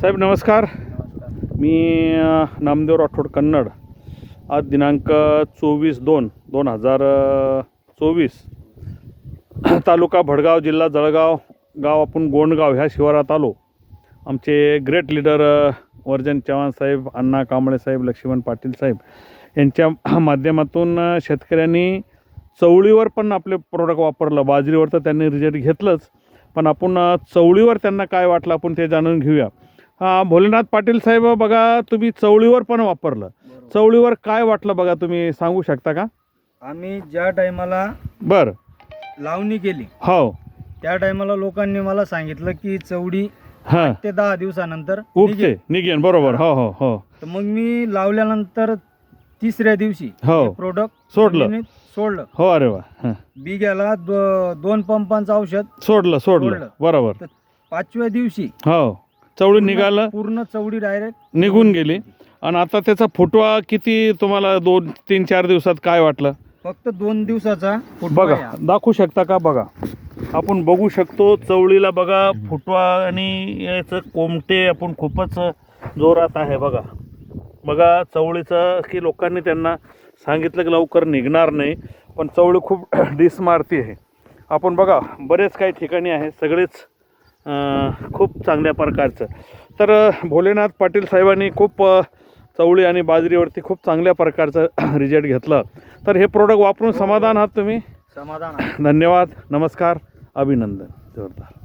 साहेब नमस्कार. मी नामदेव राठोड कन्नड. आज दिनांक चोवीस दोन दोन हजार चोवीस. तालुका भडगाव जिल्हा जळगाव गाव आपण गोंडगाव ह्या शिवारात आलो. आमचे ग्रेट लीडर वर्जन चव्हाण साहेब अण्णा कांबळे साहेब लक्ष्मण पाटील साहेब यांच्या माध्यमातून शेतकऱ्यांनी चवळीवर पण आपले प्रोडक्ट वापरलं. बाजरीवर तर त्यांनी रिझल्ट घेतलंच. पण आपण चवळीवर त्यांना काय वाटलं आपण ते जाणून घेऊया. भोलेनाथ पाटील साहेब बघा तुम्ही चवळीवर पण वापरलं. चवळीवर काय वाटलं बघा तुम्ही सांगू शकता का? आम्ही ज्या टायमाला बरं. लावणी केली हो. त्या टायमाला लोकांनी मला सांगितलं की चवडी हां. ते दहा दिवसानंतर निघेल. निघेन बरोबर. हो हो हो. तर मग मी लावल्यानंतर तिसऱ्या दिवशी हो. प्रोडक्ट सोडलं. सोडलं. हो अरे वा. हां. बी गेला दोन पंपांचं औषध सोडलं सोडलं. सोडलं. बरोबर. पाचव्या दिवशी हो. चवळी निघालं. पूर्ण चवडी डायरेक्ट निघून गेली. आणि आता त्याचा फुटवा किती तुम्हाला दोन तीन चार दिवसात काय वाटलं? फक्त दोन दिवसाचा फुटवा बघा आहे. दाखवू शकता का? बघा. आपण बघू शकतो चवळीला बघा फुटवा आणि याचं कोमटे आपण खूपच जोरात आहे बघा. बघा चवळीचं की लोकांनी त्यांना सांगितलं की लवकर निघणार नाही पण चवळी खूप डिस मारती आहे. आपण बघा बरेच काही ठिकाणी आहे सगळेच खूप चांगल्या प्रकारचं. तर भोलेनाथ पाटील साहेबांनी खूप चवळी आणि बाजरीवरती खूप चांगल्या प्रकारचं रिझल्ट घेतलं. तर हे प्रोडक्ट वापरून समाधान आहात तुम्ही? समाधान. धन्यवाद. नमस्कार. अभिनंदन. जोरदार.